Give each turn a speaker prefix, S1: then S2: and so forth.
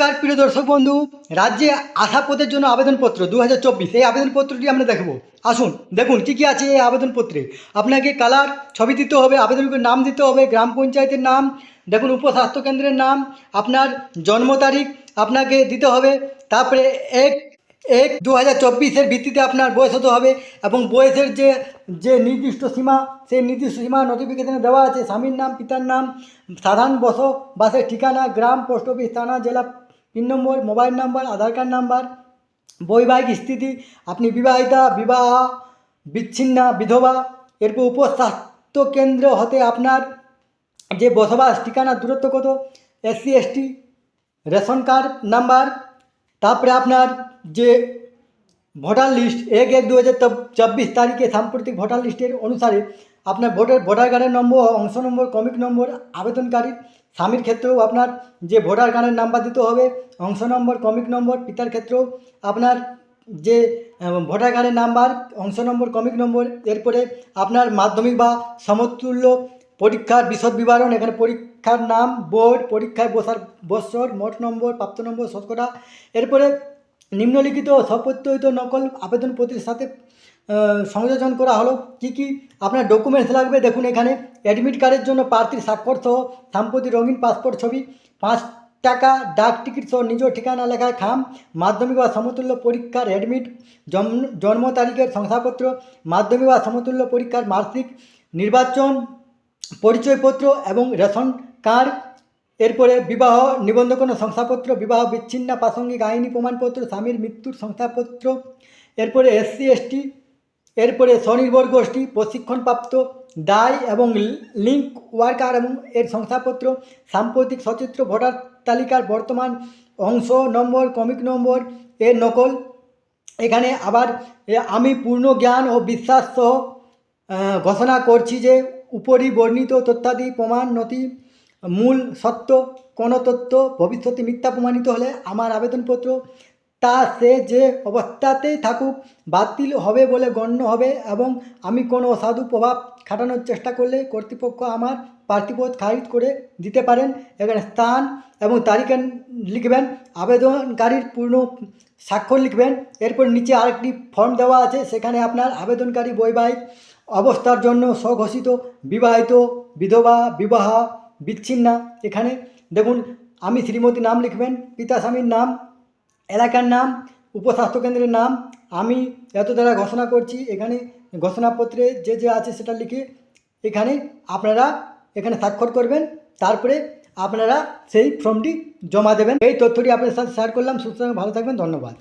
S1: নমস্কার, প্রিয় দর্শক বন্ধু। রাজ্যে আশা পদের জন্য আবেদনপত্র দু হাজার চব্বিশ। এই আবেদনপত্রটি আমরা দেখব। আসুন, দেখুন কী কী আছে এই আবেদনপত্রে। আপনাকে কালার, ছবি দিতে হবে আবেদনের নাম দিতে হবে, গ্রাম পঞ্চায়েতের নাম, দেখুন উপস্বাস্থ্য কেন্দ্রের নাম, আপনার জন্ম তারিখ, আপনাকে দিতে হবে, তারপরে এক এক দু হাজার চব্বিশের ভিত্তিতে আপনার বয়স হতে হবে এবং বয়সের যে যে নির্দিষ্ট সীমা, সেই নির্দিষ্ট সীমা নোটিফিকেশনে দেওয়া আছে, স্বামীর নাম, পিতার নাম, সাধারণ বসবাসের ঠিকানা, গ্রাম পোস্ট অফিস থানা, জেলা পিন নম্বর mobile number Aadhaar card number বৈবাহিক স্থিতি, আপনি বিবাহিতা, বিবাহ, বিচ্ছিন্না, বিধবা, এরপর উপস্বাস্থ্য কেন্দ্র হতে আপনার যে বসবাস ঠিকানা, দূরত্ব কত? SC ST ration card number, তারপরে আপনার যে ভোটার লিস্ট, এক এক দু হাজার চব্বিশ তারিখে সাম্প্রতিক ভোটার লিস্টের অনুসারে আপনার ভোটার ভোটার কার্ডের নম্বর, অংশ নম্বর কমিক নম্বর আবেদনকারীর স্বামীর ক্ষেত্রেও আপনার যে ভোটার কার্ডের নাম্বার দিতে হবে, অংশ নম্বর, কমিক নম্বর, পিতার ক্ষেত্রেও আপনার যে ভোটার কার্ডের নাম্বার, অংশ নম্বর, কমিক নম্বর, এরপরে আপনার মাধ্যমিক বা সমতুল্য পরীক্ষার বিশদ বিবরণ, এখানে পরীক্ষার নাম, বোর্ড, পরীক্ষায় বসার বৎসর মোট নম্বর, প্রাপ্ত নম্বর শতকরা এরপরে নিম্নলিখিত সপত্তয়িত নকল আবেদনপত্রের সাথে সংযোজন করা হলো। কি কি আপনার ডকুমেন্টস লাগবে? দেখুন এখানে অ্যাডমিট কার্ডের জন্য প্রার্থীর স্বাক্ষর সহ সাম্প্রতিক রঙিন পাসপোর্ট ছবি, পাঁচ টাকা ডাক টিকিট সহ নিজ ঠিকানা লেখায় খাম, মাধ্যমিক বা সমতুল্য পরীক্ষার অ্যাডমিট জন্ম তারিখের শংসাপত্র, মাধ্যমিক বা সমতুল্য পরীক্ষার মার্কশিট নির্বাচন, পরিচয়পত্র এবং রেশন কার্ড এরপরে বিবাহ নিবন্ধকরণ শংসাপত্র, বিবাহ বিচ্ছিন্ন, প্রাসঙ্গিক আইনি প্রমাণপত্র, স্বামীর মৃত্যুর শংসাপত্র, এরপরে এসসি, এসটি, এরপরে স্বনির্ভর গোষ্ঠী প্রশিক্ষণপ্রাপ্ত, দায় এবং লিঙ্ক ওয়ার্কার এবং এর শংসাপত্র, সাম্প্রতিক সচিত্র, ভোটার তালিকার বর্তমান অংশ নম্বর কমিক নম্বর এর নকল। এখানে আবার আমি পূর্ণ জ্ঞান ও বিশ্বাস সহ ঘোষণা করছি যে উপরি বর্ণিত তথ্যাদি, প্রমাণ, নথি মূল সত্য কোনো তথ্য ভবিষ্যতে মিথ্যা প্রমাণিত হলে আমার আবেদনপত্র, তা সে যে অবস্থাতেই থাকুক, বাতিল হবে বলে গণ্য হবে এবং আমি কোনো অসাধু প্রভাব খাটানোর চেষ্টা করলে কর্তৃপক্ষ আমার প্রার্থীপদ খারিজ করে দিতে পারেন। এখানে স্থান এবং তারিখে লিখবেন, আবেদনকারীর পূর্ণ স্বাক্ষর লিখবেন। এরপর নিচে আরেকটি ফর্ম দেওয়া আছে, সেখানে আপনার আবেদনকারী বৈবাহিক অবস্থার জন্য স্বঘোষিত, বিবাহিত, বিধবা, বিবাহ বিচ্ছিন্না। এখানে দেখুন, আমি শ্রীমতী নাম লিখবেন পিতা স্বামীর নাম, এলাকার নাম উপস্বাস্থ্য কেন্দ্রের নাম। আমি এত দ্বারা ঘোষণা করছি, এখানে ঘোষণাপত্রে যে যে আছে সেটা লিখে এখানে আপনারা এখানে স্বাক্ষর করবেন, তারপরে আপনারা সেই ফর্মটি জমা দেবেন। এই তথ্যটি আপনাদের সাথে শেয়ার করলাম, সুস্থ ভালো থাকবেন, ধন্যবাদ।